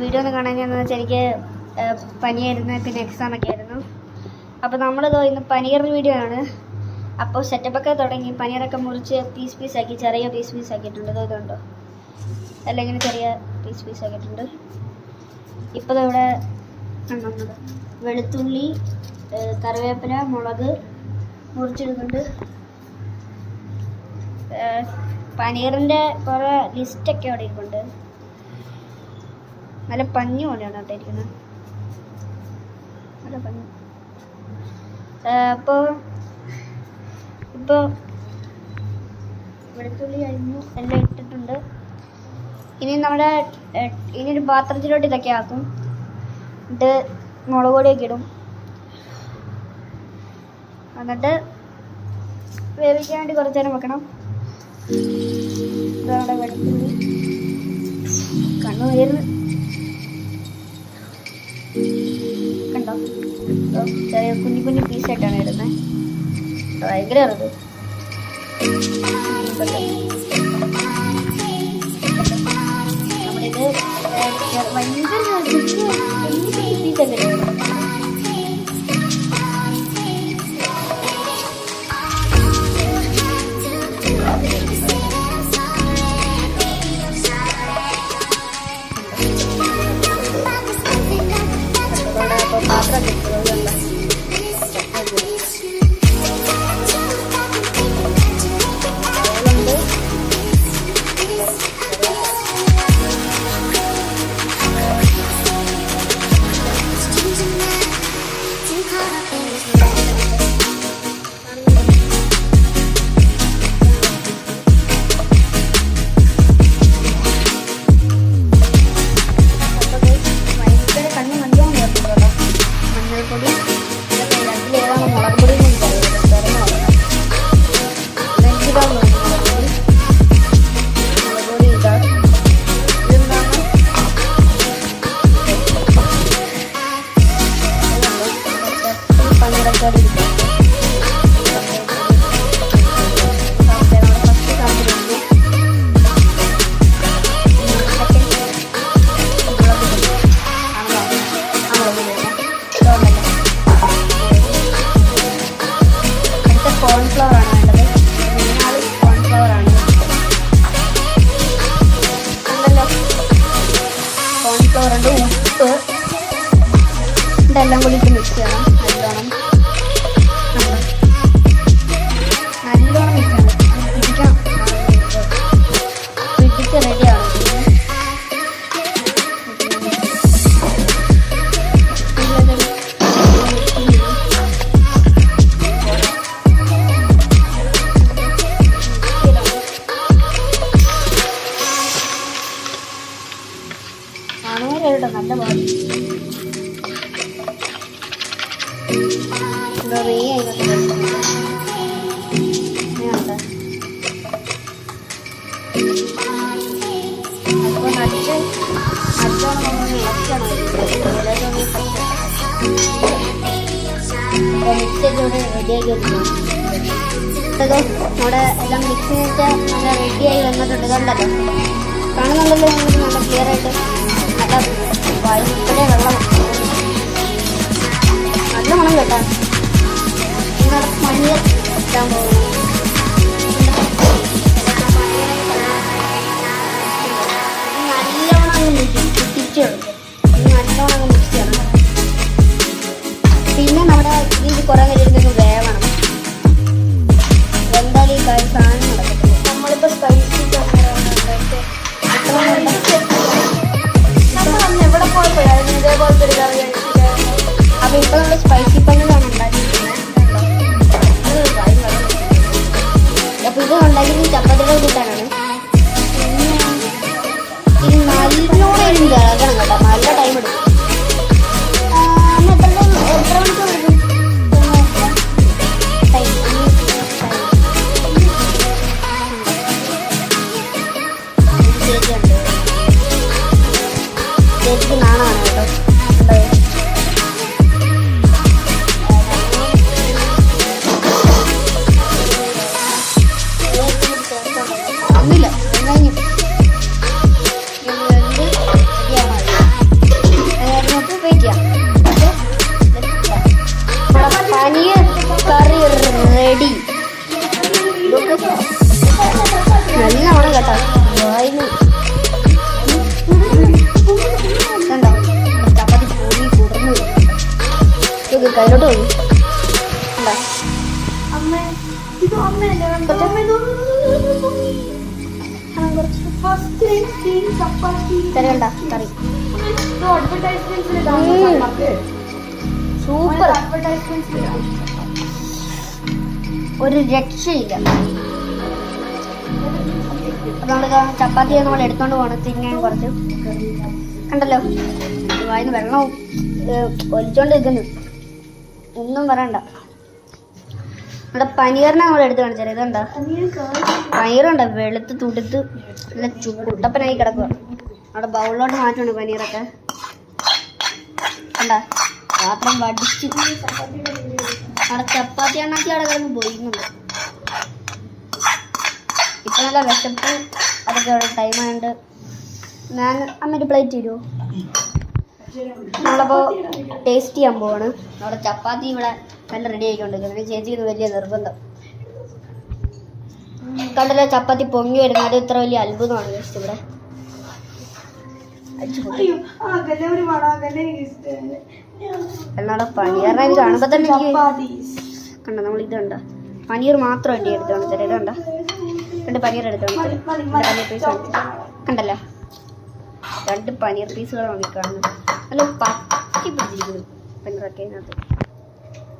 Video ഒന്ന് കാണാൻ ഞാൻ വെച്ചാൽ എനിക്ക് പനിയായിരുന്നു പിന്നെ എക്സാം ഒക്കെ ആയിരുന്നു. അപ്പോൾ നമ്മളിതോ ഇന്ന് പനീറിന്റെ വീഡിയോ ആണ്. അപ്പോൾ സെറ്റപ്പൊക്കെ തുടങ്ങി. പനീറൊക്കെ മുറിച്ച് പീസ് പീസ് ആക്കി ചെറിയ പീസ് പീസ് ആക്കിയിട്ടുണ്ട്. ഇതോ ഇതുണ്ടോ? അല്ലെങ്കിൽ ചെറിയ പീസ് പീസ് ആക്കിയിട്ടുണ്ട്. ഇപ്പോൾ ഇവിടെ വെളുത്തുള്ളി കറിവേപ്പില മുളക് മുറിച്ചെടുക്കുന്നുണ്ട് പനീറിന്റെ കുറേ ലിസ്റ്റൊക്കെ അവിടെ ഇരിപ്പുണ്ട്. നല്ല പഞ്ഞി പോലെയാണ് കേട്ടോ ഇരിക്കുന്നത് നല്ല പഞ്ഞി അപ്പോൾ ഇപ്പോൾ വെളുത്തുള്ളി അരിഞ്ഞു എല്ലാം ഇട്ടിട്ടുണ്ട്. ഇനി നമ്മുടെ ഇനി ഒരു പാത്രത്തിലോട്ട് ഇതൊക്കെ ആക്കും. എന്നിട്ട് മുളക് പൊടിയൊക്കെ ഇടും. എന്നിട്ട് വേവിക്കാൻ വേണ്ടി കുറച്ച് നേരം വെക്കണം. ഇതാണ് വെളുത്തുള്ളി. കണ്ണു വരുന്നു കണ്ടോ ചെറിയ കുഞ്ഞു കുഞ്ഞു പീസായിട്ടാണ് ഇടുന്നത് ഭയങ്കര അത് നമ്മളിത് ഭയങ്കര അപ്പോൾ പാത്രം കോൺഫ്ലവർ ആണ് വേണ്ടത്. മൂന്നാൽ കോൺഫ്ലവർ ആണ്. ഉണ്ടല്ലോ കോൺഫ്ലവർ ഉണ്ട്. ഉപ്പ്. ഇതെല്ലാം കൂടി ഇട്ട് മിക്സ് ചെയ്യണം. നല്ലോണം കാണുവാനായിട്ട് നല്ല റേ അപ്പോൾ നമ്മൾ നമ്മുടെ എല്ലാം മിക്സ് ചെയ്തിട്ട് നല്ല റെഡിയായി വന്നിട്ടുണ്ട് കണ്ടല്ലോ കാണുന്നുണ്ടല്ലോ? നമ്മൾ നല്ല ക്ലിയർ ആയിട്ട്. നല്ല വൈകിട്ടേ വെള്ളം നല്ല മണം കേട്ടാ. ഇന്നലെ മഞ്ഞ കിട്ടാൻ പോകുന്നു പിന്നെ നമ്മുടെ ഇത് കുറേ കഴിയുമ്പോൾ വേവണം ഇത് ചേച്ചിയുണ്ട്. ചപ്പാത്തി സൂപ്പർ. ഒരു രക്ഷയില്ല. നമ്മൾ ചപ്പാത്തി നമ്മൾ എടുത്തോണ്ട് പോകണം തിന്നാൻ കുറച്ച്. കണ്ടല്ലോ? വായിന്ന് വെള്ളം ഒലിച്ചോണ്ട് നിൽക്കുന്നു ഒന്നും പറയണ്ട. നമ്മുടെ പനീറിനെ നമ്മൾ എടുത്ത് കാണിച്ചാൽ ഇതുണ്ടോ? പനീറുണ്ട്? വെളുത്ത് തുടുത്ത് നല്ല ചൂടപ്പനായി കിടക്കുക അവിടെ ബൗളിലോട്ട് മാറ്റുണ്ട് പനീറൊക്കെ. കണ്ടോ? പാത്രം വടിച്ച്. അവിടെ ചപ്പാത്തി എണ്ണാക്കി അവിടെ കിടന്ന് പോയിരുന്നുണ്ട് ഇപ്പൊ നല്ല വിശപ്പ്. അതൊക്കെ ടൈം ടൈമായുണ്ട് ഞാൻ അമ്മ പ്ലേറ്റ് തരുമോ നമ്മളപ്പോ ടേസ്റ്റ് ചെയ്യാൻ പോവാണ്. അവിടെ ചപ്പാത്തി ഇവിടെ നല്ല റെഡി ആയിക്കൊണ്ടിരിക്കുന്നത് ചേച്ചിക്ക് വലിയ നിർബന്ധം. കണ്ടല്ലോ ചപ്പാത്തി പൊങ്ങി വരുന്നത്? അത് ഇത്ര വലിയ അത്ഭുതമാണ് guys ഇവിടെ. എന്നാടെ പനീറിനെ ഇത് കാണുമ്പോ തന്നെ കണ്ട നമ്മൾ ഇത് കണ്ട? പനീർ മാത്രം വേണ്ടി എടുത്ത് കാണിച്ചാൽ ഇത് കണ്ട? രണ്ട് പനീർ എടുത്ത് കാണിച്ചാൽ കണ്ടല്ലോ? രണ്ട് പനീർ പീസുകളാണ് ഈ കാണുന്നത്. നല്ല പറ്റി പിടിച്ചിരിക്കുന്നു. പനീറൊക്കെ അതിനകത്ത്.